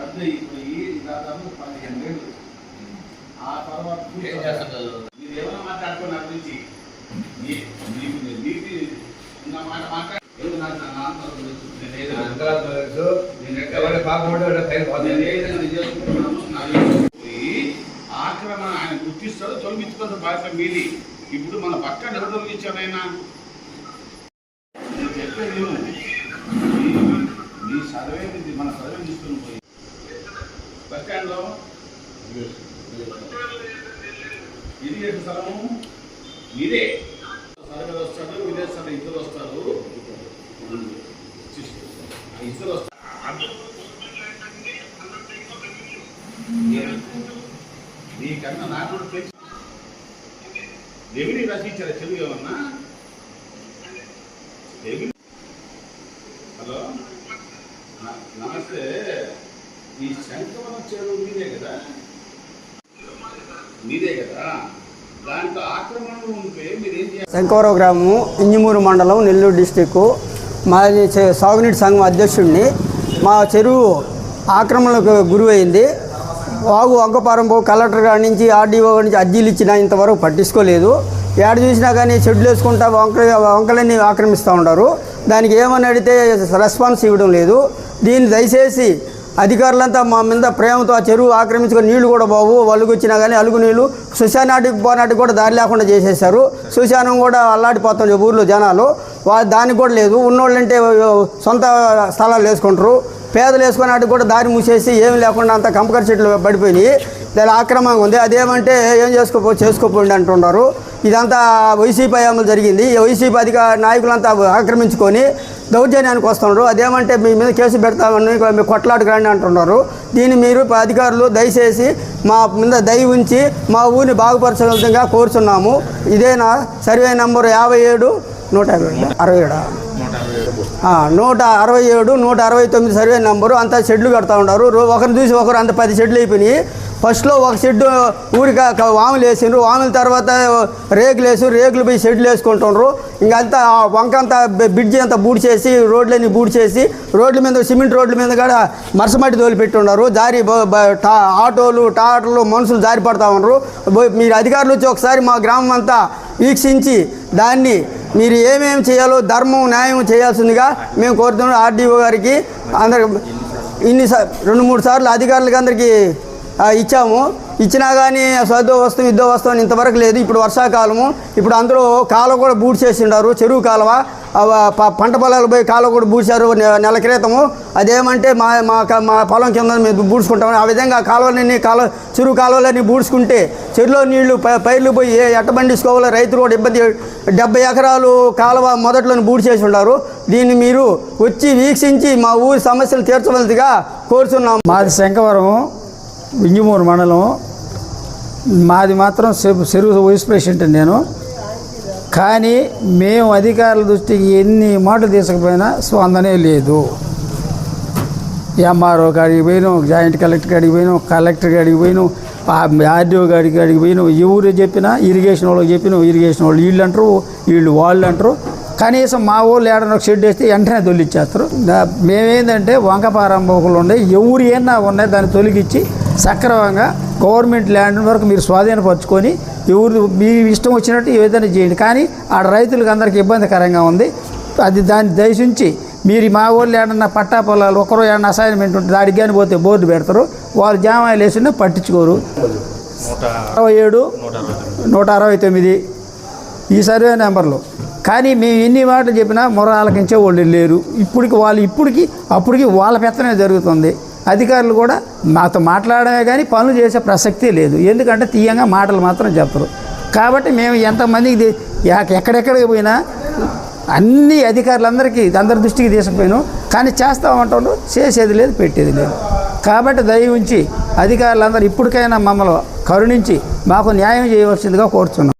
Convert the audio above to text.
అంటే ఇప్పుడు ఈ దాదాపు పదిహేను ఏళ్ళు ఆ తర్వాత మీరు ఏమైనా మాట్లాడుకో గురించి ఉన్న మాట మాట్లాడు ఆక్రమణ ఆయన గుర్తిస్తాడు తొలగించుకున్న బాధ్యత మీది ఇప్పుడు మన పక్కన ఎవరు చెప్తే నేను చెప్పేది విను. మీ- సర్వే ఇది మన సర్వే తీసుకుని పోయి బస్ స్టాండ్లో ఇది ఏ స్థలము ఇదే సర్వే వస్తాడు విలేజ్ సర్వే ఇద్దరు వస్తారు ఇద్దరు వస్తారు నీకన్నా నాకు కూడా తెలుసు రెవెన్యూ రచించారా తెలుగు ఏమన్నా రెవెన్యూ హలో. నమస్తే. ఈ శంఖవనం చెరువు మీదే కదా? మీదే కదా? దాంట్లో ఆక్రమణ ఉంటే మీరేం చేయాలి? శంకవరం గ్రామము ఇంజమూరు మండలం నెల్లూరు డిస్టిక్ మాది సాగునీటి సంఘం అధ్యక్షుడిని. మా చెరువు ఆక్రమణకు గురైంది. వాగు వంకపారంపు కలెక్టర్ గారి నుంచి ఆర్డీఓ నుంచి అర్జీలు ఇచ్చినా ఇంతవరకు పట్టించుకోలేదు. ఏడ చూసినా కానీ షెడ్లు వేసుకుంటా వంక వంకలన్నీ ఆక్రమిస్తూ ఉన్నారు దానికి ఏమని అడిగితే రెస్పాన్స్ ఇవ్వడం లేదు. దీన్ని దయచేసి అధికారులంతా మా మీద ప్రేమతో ఆ చెరువు ఆక్రమించుకొని నీళ్ళు కూడా బావు వలుగు వచ్చినా కానీ అలుగు నీళ్ళు సుశానాటికి పోనాటికి కూడా దారి లేకుండా చేసేసారు సుశానం కూడా అల్లాడిపోతుంది ఊర్లో జనాలు. వా దానికి కూడా లేదు. ఉన్నోళ్ళంటే సొంత స్థలాలు వేసుకుంటారు. పేదలు వేసుకున్నాటికి కూడా దారి మూసేసి ఏమి లేకుండా అంత కంపకర చెట్లు పడిపోయినాయి. దాని ఆక్రమంగా ఉంది. అదేమంటే ఏం చేసుకోపో చేసుకోపోండి అంటున్నారు ఇదంతా వైసీపీ హయాంలో జరిగింది. వైసీపీ అధిక నాయకులంతా ఆక్రమించుకొని దౌర్జన్యానికి వస్తున్నారు. అదేమంటే మీ మీద కేసు పెడతామని మీ కొట్లాటకు అంటున్నారు దీన్ని మీరు అధికారులు దయచేసి మా మీద దయ ఉంచి మా ఊరిని బాగుపరచగలుగుతంగా కోరుచున్నాము. ఇదేనా? సర్వే నంబర్ యాభై ఏడు నూట యాభై అరవై ఏడా? నూట అరవై ఏడు నూట అరవై తొమ్మిది సర్వే నెంబరు అంతా షెడ్లు కడతా ఉన్నారు ఒకరిని చూసి ఒకరు అంత పది షెడ్లు అయిపోయినాయి. ఫస్ట్లో ఒక షెడ్ ఊరికి వాములు వేసిండ్రు. వాముల తర్వాత రేకులు వేసి రేకులు పోయి షెడ్లు వేసుకుంటుండ్రు. ఇంకంతా వంక అంతా బ్రిడ్జి అంతా బూడ్ చేసి రోడ్లన్నీ బూడ్ చేసి రోడ్ల మీద సిమెంట్ రోడ్ల మీద కూడా మరసమట్టి తోలి పెట్టున్నారు. జారి ఆటోలు టాటర్లు మనుషులు జారి పడతా ఉన్నారు మీరు అధికారులు వచ్చి ఒకసారి మా గ్రామం అంతా వీక్షించి దాన్ని మీరు ఏమేమి చేయాలో ధర్మం న్యాయం చేయాల్సిందిగా మేము కోరుతున్నాం. ఆర్డీఓ గారికి అందరికి ఇన్ని రెండు మూడు సార్లు అధికారులకి అందరికీ ఇచ్చాము. ఇచ్చినా కానీ సదో వస్తాం ఇద్దో వస్తాం అని ఇంతవరకు లేదు. ఇప్పుడు వర్షాకాలము. ఇప్పుడు అందరూ కాలువ కూడా బూడ్ చేసి ఉన్నారు చెరువు కాలువ. పంట పొలాలు పోయి కాలువ కూడా బూడ్చారు నెల క్రితము. అదేమంటే మా మా మా పొలం కింద మేము బూడ్చుకుంటాం ఆ విధంగా కాలువలన్నీ కాలువ చెరువు కాలువలన్నీ బూడ్చుకుంటే చెరువులో నీళ్ళు ప- పైర్లు పోయి ఏ ఎట్ట పండించుకోవాలో రైతులు కూడా ఇబ్బంది డెబ్బై ఎకరాలు కాలువ మొదట్లోనే పూడ్చేసి ఉంటారు ఉన్నారు దీన్ని మీరు వచ్చి వీక్షించి మా ఊరి సమస్యలు తీర్చవలసిగా కోరుచున్నాం. మాది శంకవరం వింజమూరు మండలం. మాది మాత్రం చెరువు వైస్ ప్రెసిడెంట్ నేను. కానీ మేము అధికారుల దృష్టికి ఎన్ని మాటలు తీసుకుపోయినా స్పందనే లేదు. ఎంఆర్ఓ కాడికి పోయినాం జాయింట్ కలెక్టర్ కాడికి పోయినాం కలెక్టర్ కాడికి పోయినాం ఆర్డీఓ గారికి కాడికి పోయినాం ఎవరు చెప్పినా ఇరిగేషన్ వాళ్ళకి చెప్పినాం ఇరిగేషన్ వాళ్ళు వీళ్ళు అంటారు వీళ్ళు వాళ్ళు అంటారు. కనీసం మా ఊళ్ళు ఏడన్నా ఒక షెడ్ వేస్తే వెంటనే తొలిచ్చేస్తారు. మేమేందంటే వంక పారంభకులు ఉన్నాయి ఎవరు ఏమన్నా ఉన్నాయి దాన్ని తొలగించి సక్రమంగా గవర్నమెంట్ ల్యాండ్ వరకు మీరు స్వాధీనపరచుకొని ఎవరు మీ ఇష్టం వచ్చినట్టు ఏదైనా చేయండి. కానీ ఆడ రైతులకు అందరికీ ఇబ్బందికరంగా ఉంది. అది దాన్ని దయచుంచి మీరు మా ఊళ్ళో ఏడన్నా పట్టా పొలాలు ఒకరో ఏడన్నా అసైన్మెంట్ ఉంటే దాడికి కానీ పోతే బోర్డు పెడతారు. వాళ్ళు జామాయిలు వేసినా పట్టించుకోరు. అరవై ఏడు నూట అరవై తొమ్మిది ఈ సర్వే నెంబర్లు. కానీ మేము ఎన్ని మాటలు చెప్పినా మొర ఆలకించే వాళ్ళు లేరు. ఇప్పటికి వాళ్ళు ఇప్పటికి అప్పటికి వాళ్ళ పెత్తనే జరుగుతుంది. అధికారులు కూడా మాతో మాట్లాడమే కానీ పనులు చేసే ప్రసక్తే లేదు. ఎందుకంటే తీయంగా మాటలు మాత్రం చెప్పరు. కాబట్టి మేము ఎంతమందికి ఎక్కడెక్కడికి పోయినా అన్ని అధికారులందరికీ అందరి దృష్టికి తీసుకుపోయినాం. కానీ చేస్తామంటాడు చేసేది లేదు పెట్టేది లేదు. కాబట్టి దయ ఉంచి అధికారులందరూ ఇప్పటికైనా మమ్మల్ని కరుణించి మాకు న్యాయం చేయవలసిందిగా కోరుతున్నాం.